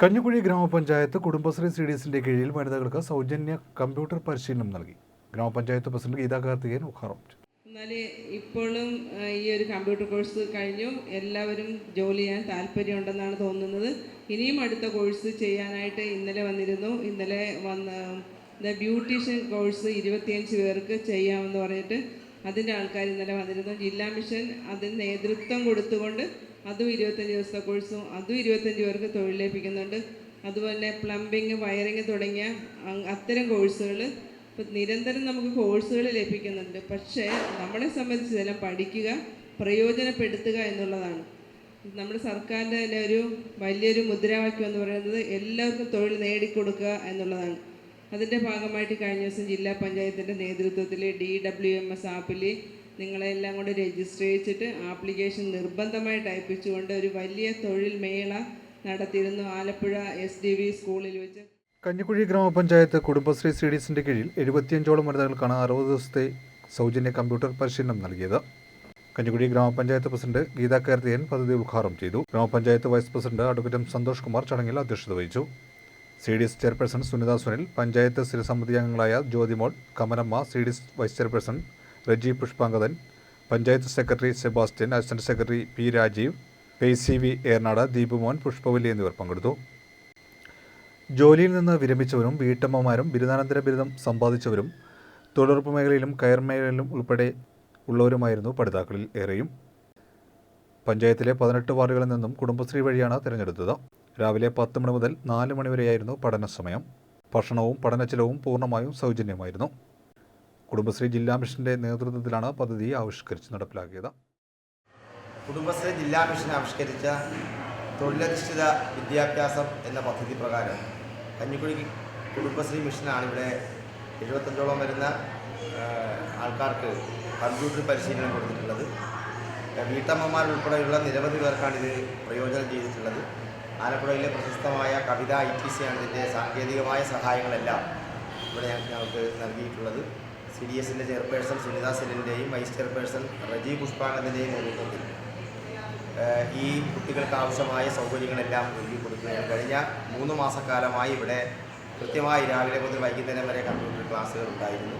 കഞ്ഞിക്കുഴി ഗ്രാമപഞ്ചായത്ത് Kudumbashree C D എസിന്റെ കീഴിൽ വനിതകൾക്ക് സൗജന്യ കമ്പ്യൂട്ടർ പരിശീലനം നൽകി. ഗ്രാമപഞ്ചായത്ത് പ്രസിഡന്റ് ഗീതാ കാർത്തികേയൻ ഉദ്ഘാടനം എന്നാൽ ഇപ്പോഴും ഈ ഒരു കമ്പ്യൂട്ടർ കോഴ്സ് കഴിഞ്ഞു. എല്ലാവരും ജോലി ചെയ്യാൻ താല്പര്യമുണ്ടെന്നാണ് തോന്നുന്നത്. ഇനിയും അടുത്ത കോഴ്സ് ചെയ്യാനായിട്ട് ഇന്നലെ വന്നിരുന്നു. ഇന്നലെ വന്ന ബ്യൂട്ടീഷ്യൻ കോഴ്സ് ഇരുപത്തിയഞ്ച് പേർക്ക് ചെയ്യാമെന്ന് പറഞ്ഞിട്ട് അതിന്റെ ആൾക്കാർ ഇന്നലെ വന്നിരുന്നു. ജില്ലാ മിഷൻ അതിന് നേതൃത്വം കൊടുത്തുകൊണ്ട് അതും ഇരുപത്തഞ്ച് ദിവസത്തെ കോഴ്സും അതും ഇരുപത്തഞ്ച് പേർക്ക് തൊഴിലേൽപ്പിക്കുന്നുണ്ട്. അതുപോലെ പ്ലംബിങ് വയറിങ് തുടങ്ങിയ അത്തരം കോഴ്സുകൾ ഇപ്പം നിരന്തരം നമുക്ക് കോഴ്സുകൾ ലഭിക്കുന്നുണ്ട്. പക്ഷേ നമ്മളെ സംബന്ധിച്ച് തന്നെ പഠിക്കുക പ്രയോജനപ്പെടുത്തുക എന്നുള്ളതാണ്. നമ്മുടെ സർക്കാരിന്റെ തന്നെ ഒരു വലിയൊരു മുദ്രാവാക്യം എന്ന് പറയുന്നത് എല്ലാവർക്കും തൊഴിൽ നേടിക്കൊടുക്കുക എന്നുള്ളതാണ്. അതിന്റെ ഭാഗമായിട്ട് കഴിഞ്ഞ ദിവസം ജില്ലാ പഞ്ചായത്തിന്റെ നേതൃത്വത്തിൽ ഡി ഡബ്ല്യു എം എസ് ആപ്പിൽ നിങ്ങളെല്ലാം കൂടെ രജിസ്റ്റർ ചെയ്തിട്ട് ആപ്ലിക്കേഷൻ നിർബന്ധമായിട്ട് അയപ്പിച്ചുകൊണ്ട് ഒരു വലിയ തൊഴിൽ മേള നടത്തിയിരുന്നു ആലപ്പുഴ എസ് ഡി വി സ്കൂളിൽ വെച്ച്. കഞ്ഞിക്കുഴി ഗ്രാമപഞ്ചായത്ത് കുടുംബശ്രീ സി ഡി എസിന്റെ കീഴിൽ എഴുപത്തിയഞ്ചോളം വനിതകൾക്കാണ് അറുപത് ദിവസത്തെ സൗജന്യ കമ്പ്യൂട്ടർ പരിശീലനം നൽകിയത്. കഞ്ഞിക്കുഴി ഗ്രാമപഞ്ചായത്ത് പ്രസിഡന്റ് ഗീതാ കാർത്തികൻ പദ്ധതി ഉദ്ഘാടനം ചെയ്തു. ഗ്രാമപഞ്ചായത്ത് vice president advocate Santhosh Kumar ചടങ്ങിൽ അധ്യക്ഷത വഹിച്ചു. C D S chairperson Sunitha Sunil panchayat സ്ഥിരസമിതി അംഗങ്ങളായ Jyothimol Kamaramma C D S vice chairperson Reji Pushpangathan panchayat secretary Sebastian assistant secretary P Rajeev P C V Ernad Deepumon Pushpavalli എന്നിവർ പങ്കെടുത്തു. ജോലിയിൽ നിന്ന് വിരമിച്ചവരും വീട്ടമ്മമാരും ബിരുദാനന്തര ബിരുദം സമ്പാദിച്ചവരും തൊഴിലുറപ്പ് മേഖലയിലും കയർ മേഖലയിലും ഉൾപ്പെടെ ഉള്ളവരുമായിരുന്നു പഠിതാക്കളിൽ ഏറെയും. പഞ്ചായത്തിലെ പതിനെട്ട് വാർഡുകളിൽ നിന്നും കുടുംബശ്രീ വഴിയാണ് തിരഞ്ഞെടുത്തത്. രാവിലെ പത്ത് മണി മുതൽ നാല് മണിവരെയായിരുന്നു പഠന സമയം. ഭക്ഷണവും പഠനച്ചെലവും പൂർണമായും സൗജന്യമായിരുന്നു. കുടുംബശ്രീ ജില്ലാ മിഷന്റെ നേതൃത്വത്തിലാണ് പദ്ധതി ആവിഷ്കരിച്ച് നടപ്പിലാക്കിയത്. കുടുംബശ്രീ ജില്ലാ മിഷൻ ആവിഷ്കരിച്ച തൊഴിലധിഷ്ഠിത വിദ്യാഭ്യാസം എന്ന പദ്ധതി പ്രകാരം കഞ്ഞിക്കുഴി കുടുംബശ്രീ മിഷനാണ് ഇവിടെ എഴുപത്തഞ്ചോളം വരുന്ന ആൾക്കാർക്ക് കമ്പ്യൂട്ടർ പരിശീലനം കൊടുത്തിട്ടുള്ളത്. വീട്ടമ്മമാരുൾപ്പെടെയുള്ള നിരവധി പേർക്കാണ് ഇത് പ്രയോജനം ചെയ്തിട്ടുള്ളത്. ആലപ്പുഴയിലെ പ്രശസ്തമായ കവിത ഐ ടി സി ആണ് ഇതിന്റെ സാങ്കേതികമായ സഹായങ്ങളെല്ലാം ഇവിടെ ഞങ്ങൾക്ക് നൽകിയിട്ടുള്ളത്. സി ഡി എസിന്റെ ചെയർപേഴ്സൺ സുനിത സെല്ലിന്റെയും വൈസ് ചെയർപേഴ്സൺ റജി പുഷ്പാനന്ദന്റെയും നേതൃത്വത്തിൽ ഈ കുട്ടികൾക്ക് ആവശ്യമായ സൗകര്യങ്ങളെല്ലാം ഒരുക്കി കൊടുക്കുകയാണ്. കഴിഞ്ഞ മൂന്ന് മാസക്കാലമായി ഇവിടെ കൃത്യമായി രാവിലെ മുതൽ വൈകുന്നേരം വരെ കമ്പ്യൂട്ടർ ക്ലാസ്സുകൾ ഉണ്ടായിരുന്നു.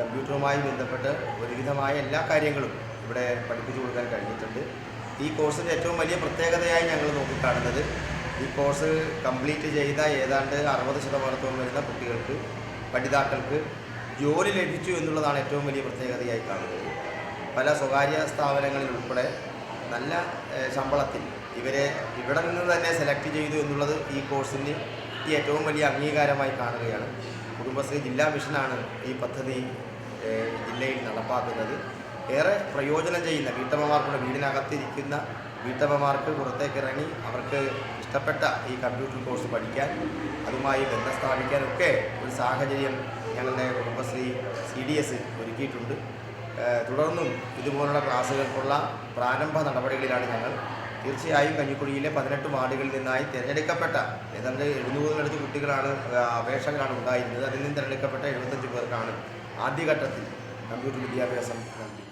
കമ്പ്യൂട്ടറുമായി ബന്ധപ്പെട്ട് ഒരുവിധമായ എല്ലാ കാര്യങ്ങളും ഇവിടെ പഠിപ്പിച്ചു കൊടുക്കാൻ കഴിഞ്ഞിട്ടുണ്ട്. ഈ കോഴ്സിന്റെ ഏറ്റവും വലിയ പ്രത്യേകതയായി ഞങ്ങൾ നോക്കിക്കാണുന്നത് ഈ കോഴ്സ് കംപ്ലീറ്റ് ചെയ്ത ഏതാണ്ട് അറുപത് ശതമാനത്തോളം വരുന്ന കുട്ടികൾക്ക് പഠിതാക്കൾക്ക് ജോലി ലഭിച്ചു എന്നുള്ളതാണ് ഏറ്റവും വലിയ പ്രത്യേകതയായി കാണുന്നത്. പല സ്വകാര്യ സ്ഥാപനങ്ങളിൽ ഉൾപ്പെടെ നല്ല ശമ്പളത്തിൽ ഇവരെ ഇവിടെ നിന്ന് തന്നെ സെലക്ട് ചെയ്തു എന്നുള്ളത് ഈ കോഴ്സിന് ഈ ഏറ്റവും വലിയ അംഗീകാരമായി കാണുകയാണ്. കുടുംബശ്രീ ജില്ലാ മിഷനാണ് ഈ പദ്ധതി ജില്ലയിൽ നടപ്പാക്കുന്നത്. ഏറെ പ്രയോജനം ചെയ്യുന്ന വീട്ടമ്മമാർക്കുള്ള വീടിനകത്തിരിക്കുന്ന വീട്ടമ്മമാർക്ക് പുറത്തേക്ക് ഇറങ്ങി അവർക്ക് ഇഷ്ടപ്പെട്ട ഈ കമ്പ്യൂട്ടർ കോഴ്സ് പഠിക്കാൻ അതുമായി ബന്ധം സ്ഥാപിക്കാനൊക്കെ ഒരു സാഹചര്യം ഞങ്ങളുടെ കുടുംബശ്രീ സി ഡി എസ് ഒരുക്കിയിട്ടുണ്ട്. തുടർന്നും ഇതുപോലുള്ള ക്ലാസ്സുകൾക്കുള്ള പ്രാരംഭ നടപടികളിലാണ് ഞങ്ങൾ. തീർച്ചയായും കഞ്ഞിക്കുഴിയിലെ പതിനെട്ട് വാർഡുകളിൽ നിന്നായി തിരഞ്ഞെടുക്കപ്പെട്ട ഏതാണ്ട് എഴുന്നൂറിനടുത്ത് കുട്ടികളാണ് അപേക്ഷകളാണ് ഉണ്ടായിരുന്നത്. അതിൽ നിന്ന് തിരഞ്ഞെടുക്കപ്പെട്ട എഴുപത്തഞ്ച് പേർക്കാണ് ആദ്യഘട്ടത്തിൽ കമ്പ്യൂട്ടർ വിദ്യാഭ്യാസം നൽകി.